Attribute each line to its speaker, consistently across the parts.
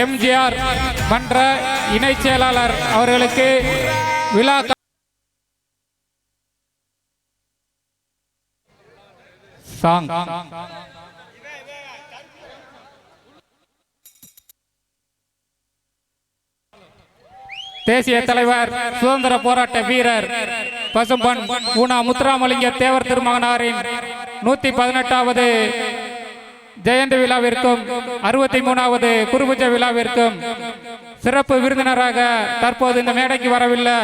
Speaker 1: எம்ஜிஆர் மன்ற இணைச் செயலாளர் அவர்களுக்கு விழா சாங். தேசிய தலைவர் சுதந்திர போராட்ட வீரர் பசும்பன் பூனா முத்துராமலிங்க தேவர் திருமகனாரின் நூத்தி பதினெட்டாவது ஜெயந்தி விழாவிற்கும் அறுபத்தி மூணாவது குருபூஜை விழாவிற்கும் சிறப்பு விருந்தினராக தற்போது இந்த மேடைக்கு வரவில்லை.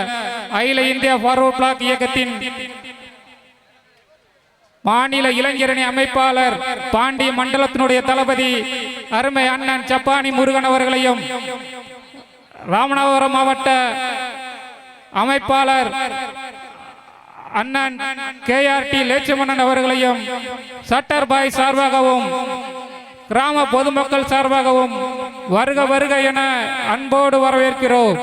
Speaker 1: அகில இந்திய ஃபார்வர்ட் பிளாக் இயக்கத்தின் மாநில இளைஞரணி அமைப்பாளர் பாண்டிய மண்டலத்தினுடைய தளபதி அருமை அண்ணன் சப்பானி முருகன் அவர்களையும் ராமநாதபுரம் மாவட்ட அமைப்பாளர் அண்ணன் கேஆர்டி லட்சுமணன் அவர்களையும் சட்டர் பாய் சார்பாகவும் கிராம பொதுமக்கள் சார்பாகவும் வருக வருக என அன்போடு வரவேற்கிறோம்.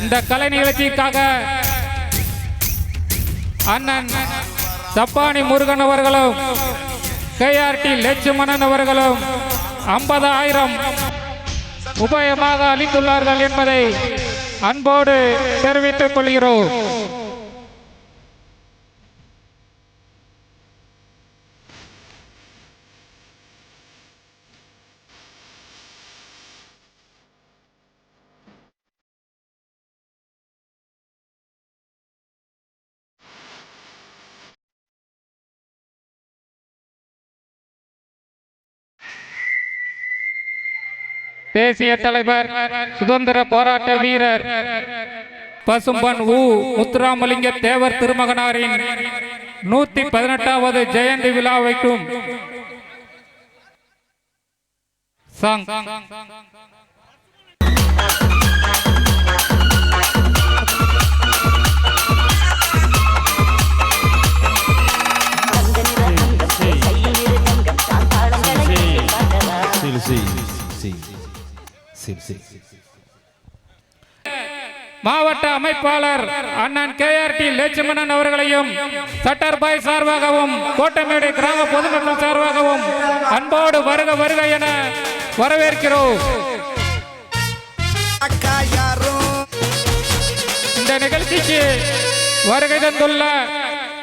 Speaker 1: இந்த கலை நிகழ்ச்சிக்காக அண்ணன் சப்பானி முருகன் அவர்களும் கேஆர்டி லட்சுமணன் அவர்களும் ஐம்பதாயிரம் உபயமாக அளித்துள்ளார்கள் என்பதை அன்போடு தெரிவித்துக் கொள்கிறோம். தேசிய தலைவர் சுதந்திர போராட்ட வீரர் பசும்பன் உ. முத்துராமலிங்க தேவர் திருமகனாரின் நூத்தி பதினெட்டாவது ஜெயந்தி விழாவைக்கும் சாங். மாவட்ட அமைப்பாளர் அண்ணன் கேஆர்டி லட்சுமணன் அவர்களையும் சட்டர்பாய் சார்பாகவும் கோட்டமேடு கிராம பொதுமக்கள் சார்பாகவும் அன்போடு வருக வருக என வரவேற்கிறோம். இந்த நிகழ்ச்சிக்கு வருகை தந்துள்ள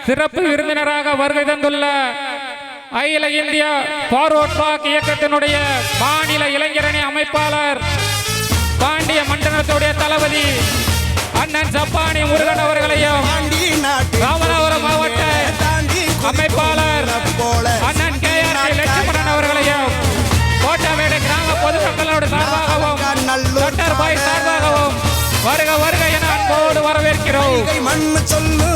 Speaker 1: சிறப்பு விருந்தினராக வருகை தந்துள்ள அகில இந்தியா ஃபார்வர்ட் பிளாக் இயக்கத்தினுடைய மாநில இளைஞரணி அமைப்பாளர் பாண்டிய மண்டலத்துடைய தளபதி அண்ணன் சப்பானி முருகன் அவர்களையும் ராமநாதபுரம் மாவட்ட அமைப்பாளர் அண்ணன் கே ஆர் லட்சுமணன் அவர்களையும் கோட்டமேடு கிராம பொதுமக்களோட சார்பாகவும் சார்பாகவும் வருக வருக என அன்போடு வரவேற்கிறோம்.
Speaker 2: மண் மண்ணு சொல்லு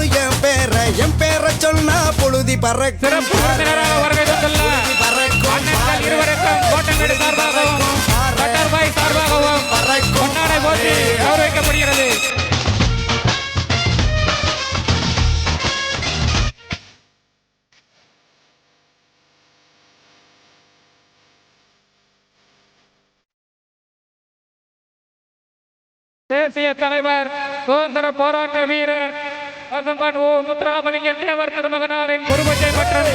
Speaker 2: என் பேர சொன்னா பொழுதி பறக்கும்
Speaker 1: சிறப்பு விருந்தினராக வருகை தந்துள்ள அண்ணன்கள் இருவருக்கும் கோட்டமேடு சார்பாகவும் டாக்டர் பாய் சார்பாகவும் கொண்டாடை போட்டி கௌரவிக்கப்படுகிறது. தேசிய தலைவர் சுதந்திர போராட்ட வீரர் பசும்பன் ஓ முத்துராமலிங்க தேவர் திருமகனாரின் குருபூஜை மற்றும்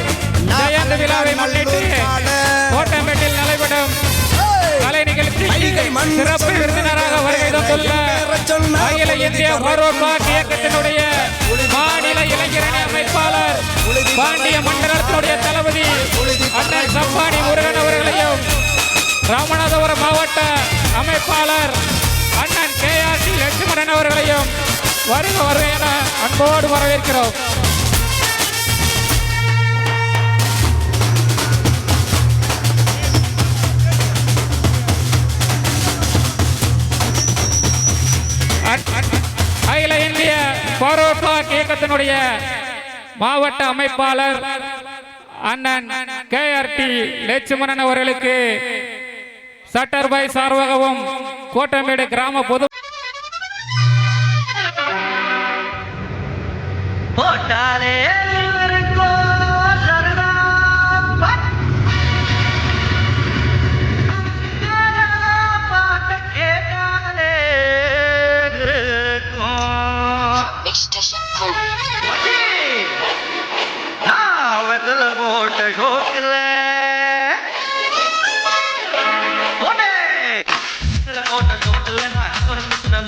Speaker 1: ஜெயந்தி விழாவை முன்னிட்டு கோட்டமேட்டில் நடைபெறும் கலை நிகழ்ச்சிக்கு சிறப்பு விருந்தினராக வருகை தந்துள்ள அகில இந்திய ஃபார்வர்ட் பிளாக் இயக்கத்தினுடைய மாநில இளைஞரணி அமைப்பாளர் பாண்டிய மண்டலத்தினுடைய தளபதி அண்ணன் சப்பானி முருகன் அவர்களையும் ராமநாதபுரம் மாவட்ட அமைப்பாளர் வருக வருக என அன்போடு வரவேற்கிறோம். அகில இந்திய ஃபார்வர்ட் இயக்கத்தினுடைய மாவட்ட அமைப்பாளர் அண்ணன் கே ஆர் டி லட்சுமணன் அவர்களுக்கு சட்டர்பாய் சார்பாகவும் கோட்டமேடு கிராம பொது
Speaker 3: ta khóc lẽ Con này Là con ta khóc lẽ Hãy subscribe